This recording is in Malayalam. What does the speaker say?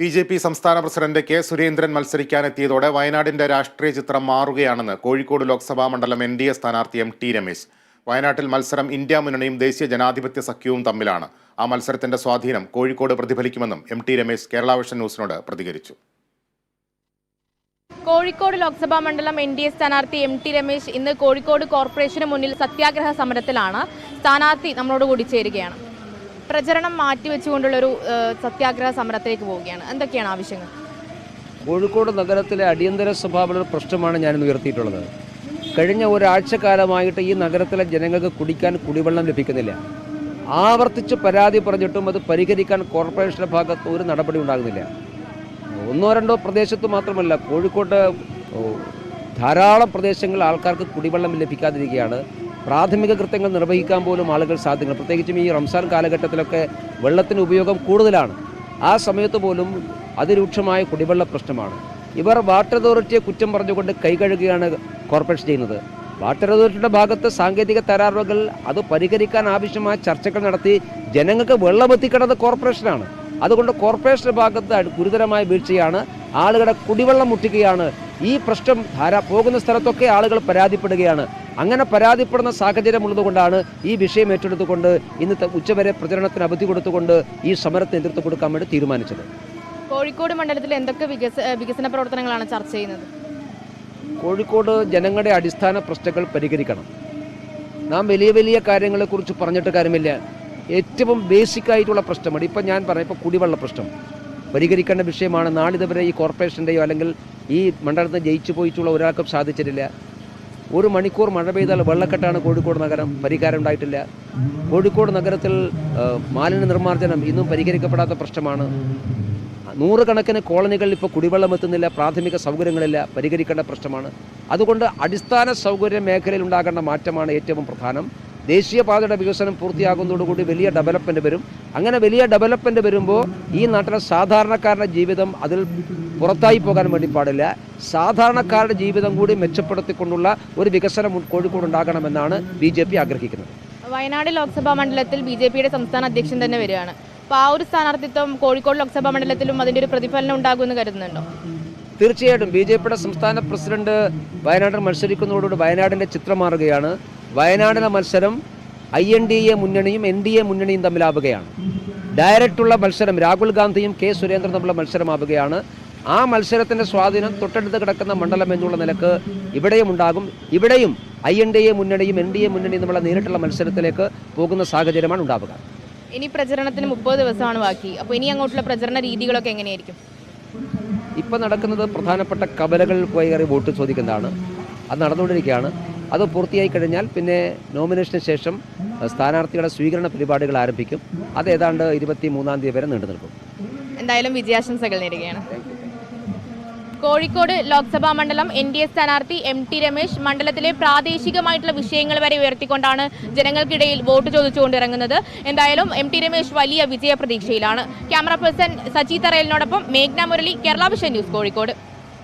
ബി ജെ പി സംസ്ഥാന പ്രസിഡന്റ് കെ സുരേന്ദ്രൻ മത്സരിക്കാനെത്തിയതോടെ വയനാടിന്റെ രാഷ്ട്രീയ ചിത്രം മാറുകയാണെന്ന് കോഴിക്കോട് ലോക്സഭാ മണ്ഡലം എൻ ഡി എ സ്ഥാനാർത്ഥി എം ടി രമേശ്. വയനാട്ടിൽ മത്സരം ഇന്ത്യ മുന്നണിയും ദേശീയ ജനാധിപത്യ സഖ്യവും തമ്മിലാണ്. ആ മത്സരത്തിന്റെ സ്വാധീനം Kozhikode പ്രതിഫലിക്കുമെന്നും M T Ramesh Kerala vision ന്യൂസിനോട് പ്രതികരിച്ചു. കോഴിക്കോട് ലോക്സഭാ മണ്ഡലം എൻ ഡി എ സ്ഥാനാർത്ഥി എം ടി രമേശ് ഇന്ന് കോഴിക്കോട് കോർപ്പറേഷന് മുന്നിൽ സത്യാഗ്രഹ സമരത്തിലാണ്. സ്ഥാനാർത്ഥി നമ്മളോട് കൂടി ചേരുകയാണ്. പ്രചരണം മാറ്റിവെച്ചുകൊണ്ടുള്ള ഒരു ഏഹ്, സത്യാഗ്രഹ സമരത്തിലേക്ക് പോവുകയാണ്. എന്തൊക്കെയാണ് ആവശ്യങ്ങൾ? കോഴിക്കോട് നഗരത്തിലെ അടിയന്തര സ്വഭാവമുള്ള പ്രശ്നമാണ് ഞാനിന്ന് ഉയർത്തിയിട്ടുള്ളത്. കഴിഞ്ഞ ഒരാഴ്ചക്കാലമായിട്ട് ഈ നഗരത്തിലെ ജനങ്ങൾക്ക് കുടിക്കാൻ കുടിവെള്ളം ലഭിക്കുന്നില്ല. ആവർത്തിച്ച് പരാതി പറഞ്ഞിട്ടും അത് പരിഹരിക്കാൻ കോർപ്പറേഷന്റെ ഭാഗത്ത് ഒരു നടപടി ഉണ്ടാകുന്നില്ല. ഒന്നോ രണ്ടോ പ്രദേശത്ത് മാത്രമല്ല കോഴിക്കോട്ട് ധാരാളം പ്രദേശങ്ങളിൽ ആൾക്കാർക്ക് കുടിവെള്ളം ലഭിക്കാതിരിക്കുകയാണ് പ്രാഥമിക കൃത്യങ്ങൾ നിർവഹിക്കാൻ പോലും ആളുകൾ സാധിക്കണം പ്രത്യേകിച്ചും ഈ റംസാൻ കാലഘട്ടത്തിലൊക്കെ വെള്ളത്തിന് ഉപയോഗം കൂടുതലാണ്. ആ സമയത്ത് പോലും അതിരൂക്ഷമായ കുടിവെള്ള പ്രശ്നമാണ്. ഇവർ വാട്ടർ അതോറിറ്റിയെ കുറ്റം പറഞ്ഞുകൊണ്ട് കൈകഴുകുകയാണ് കോർപ്പറേഷൻ ചെയ്യുന്നത്. വാട്ടർ അതോറിറ്റിയുടെ ഭാഗത്ത് സാങ്കേതിക തരാറുകൾ അത് പരിഹരിക്കാൻ ആവശ്യമായ ചർച്ചകൾ നടത്തി ജനങ്ങൾക്ക് വെള്ളം എത്തിക്കേണ്ടത് കോർപ്പറേഷനാണ് അതുകൊണ്ട് കോർപ്പറേഷന്റെ ഭാഗത്ത് ഗുരുതരമായ വീഴ്ചയാണ് ആളുകളുടെ കുടിവെള്ളം മുട്ടിക്കുകയാണ് ഈ പ്രശ്നം ധാരാ പോകുന്ന സ്ഥലത്തൊക്കെ ആളുകൾ പരാതിപ്പെടുകയാണ്. അങ്ങനെ പരാതിപ്പെടുന്ന സാഹചര്യം ഉള്ളതുകൊണ്ടാണ് ഈ വിഷയം ഏറ്റെടുത്തുകൊണ്ട് ഇന്നത്തെ ഉച്ചവരെ പ്രചരണത്തിന് അവധി കൊടുത്തുകൊണ്ട് ഈ സമരത്തിന് നേതൃത്വം കൊടുക്കാൻ വേണ്ടി തീരുമാനിച്ചത്. കോഴിക്കോട് മണ്ഡലത്തിൽ എന്തൊക്കെ വികസ വികസന പ്രവർത്തനങ്ങളാണ് ചർച്ച ചെയ്യുന്നത്? കോഴിക്കോട് ജനങ്ങളുടെ അടിസ്ഥാന പ്രശ്നങ്ങൾ പരിഹരിക്കണം. നാം വലിയ വലിയ കാര്യങ്ങളെക്കുറിച്ച് പറഞ്ഞിട്ട് കാര്യമില്ല. ഏറ്റവും ബേസിക് ആയിട്ടുള്ള പ്രശ്നമാണ്. ഇപ്പം ഞാൻ പറഞ്ഞു ഇപ്പോൾ കുടിവെള്ള പ്രശ്നം. പരിഹരിക്കേണ്ട വിഷയമാണ്. നാളിതുവരെ ഈ കോർപ്പറേഷന്റെയോ അല്ലെങ്കിൽ ഈ മണ്ഡലത്തിൽ ജയിച്ചു പോയിട്ടുള്ള ഒരാൾക്കും സാധിച്ചിട്ടില്ല. ഒരു മണിക്കൂർ മഴ പെയ്താൽ വെള്ളക്കെട്ടാണ് കോഴിക്കോട് നഗരം. പരിഹാരം ഉണ്ടായിട്ടില്ല. കോഴിക്കോട് നഗരത്തിൽ മാലിന്യ നിർമ്മാർജനം ഇന്നും പരിഹരിക്കപ്പെടാത്ത പ്രശ്നമാണ്. നൂറുകണക്കിന് കോളനികളിൽ ഇപ്പോൾ കുടിവെള്ളം എത്തുന്നില്ല പ്രാഥമിക സൗകര്യങ്ങളില്ല പരിഹരിക്കേണ്ട പ്രശ്നമാണ്. അതുകൊണ്ട് അടിസ്ഥാന സൗകര്യ മേഖലയിൽ ഉണ്ടാകേണ്ട മാറ്റമാണ് ഏറ്റവും പ്രധാനം. ദേശീയപാതയുടെ വികസനം പൂർത്തിയാകുന്നതോടുകൂടി വലിയ ഡെവലപ്മെന്റ് വരും. അങ്ങനെ വലിയ ഡെവലപ്മെന്റ് വരുമ്പോൾ ഈ നാട്ടിലെ സാധാരണക്കാരുടെ ജീവിതം അതിൽ പുറത്തായി പോകാൻ വേണ്ടി പാടില്ല. സാധാരണക്കാരുടെ ജീവിതം കൂടി മെച്ചപ്പെടുത്തിക്കൊണ്ടുള്ള ഒരു വികസനം കോഴിക്കോട് ഉണ്ടാകണമെന്നാണ് ബി ജെ പി ആഗ്രഹിക്കുന്നത്. വയനാട് ലോക്സഭാ മണ്ഡലത്തിൽ ബി ജെ പിയുടെ സംസ്ഥാന അധ്യക്ഷൻ തന്നെ വരികയാണ്. അപ്പോൾ ആ ഒരു സ്ഥാനാർത്ഥിത്വം കോഴിക്കോട് ലോക്സഭാ മണ്ഡലത്തിലും അതിന്റെ ഒരു പ്രതിഫലനം ഉണ്ടാകുമെന്ന് കരുതുന്നുണ്ടോ? തീർച്ചയായിട്ടും ബി ജെ പിയുടെ സംസ്ഥാന പ്രസിഡന്റ് വയനാട്ടിൽ മത്സരിക്കുന്നതോടുകൂടി വയനാടിന്റെ ചിത്രം മാറുകയാണ്. വയനാടിലെ മത്സരം ഐ എൻ ഡി എ മുന്നണിയും എൻ ഡി എ മുന്നണിയും തമ്മിലാവുകയാണ്. ഡയറക്റ്റുള്ള മത്സരം രാഹുൽ ഗാന്ധിയും കെ സുരേന്ദ്രൻ തമ്മിലുള്ള മത്സരമാവുകയാണ്. ആ മത്സരത്തിന്റെ സ്വാധീനം തൊട്ടടുത്ത് കിടക്കുന്ന മണ്ഡലം എന്നുള്ള നിലയ്ക്ക് ഇവിടെയും ഉണ്ടാകും. ഇവിടെയും ഐ എൻ ഡി എ മുന്നണിയും എൻ ഡി എ മുന്നണിയും തമ്മിലുള്ള നേരിട്ടുള്ള മത്സരത്തിലേക്ക് പോകുന്ന സാഹചര്യമാണ് ഉണ്ടാവുക. ഇനി പ്രചരണത്തിന് മുപ്പത് ദിവസമാണ് ബാക്കി. അപ്പോൾ ഇനി അങ്ങോട്ടുള്ള പ്രചരണ രീതികളൊക്കെ എങ്ങനെയായിരിക്കും? ഇപ്പം നടക്കുന്നത് പ്രധാനപ്പെട്ട കബലകൾ പോയി കയറി വോട്ട് ചോദിക്കുന്നതാണ്. അത് നടന്നുകൊണ്ടിരിക്കുകയാണ്. അത് പൂർത്തിയായി കഴിഞ്ഞാൽ പിന്നെ നോമിനേഷന് ശേഷം സ്ഥാനാർത്ഥികളുടെ സ്വീകരണ പരിപാടികൾ ആരംഭിക്കും. അത് ഏതാണ്ട് ഇരുപത്തി മൂന്നാം തീയതി വരെ നീണ്ടു നിൽക്കും. എന്തായാലും വിജയാശംസകൾ നേരുകയാണ്. കോഴിക്കോട് ലോക്സഭാ മണ്ഡലം എൻ ഡി എ സ്ഥാനാർത്ഥി എം ടി രമേശ് മണ്ഡലത്തിലെ പ്രാദേശികമായിട്ടുള്ള വിഷയങ്ങൾ വരെ ഉയർത്തിക്കൊണ്ടാണ് ജനങ്ങൾക്കിടയിൽ വോട്ട് ചോദിച്ചുകൊണ്ട് ഇറങ്ങുന്നത് എന്തായാലും എം ടി രമേശ് വലിയ വിജയ പ്രതീക്ഷയിലാണ് ക്യാമറ പേഴ്സൺ സജി തറയലിനോടൊപ്പം മേഘ്ന മുരളി കേരള വിഷൻ ന്യൂസ് കോഴിക്കോട്.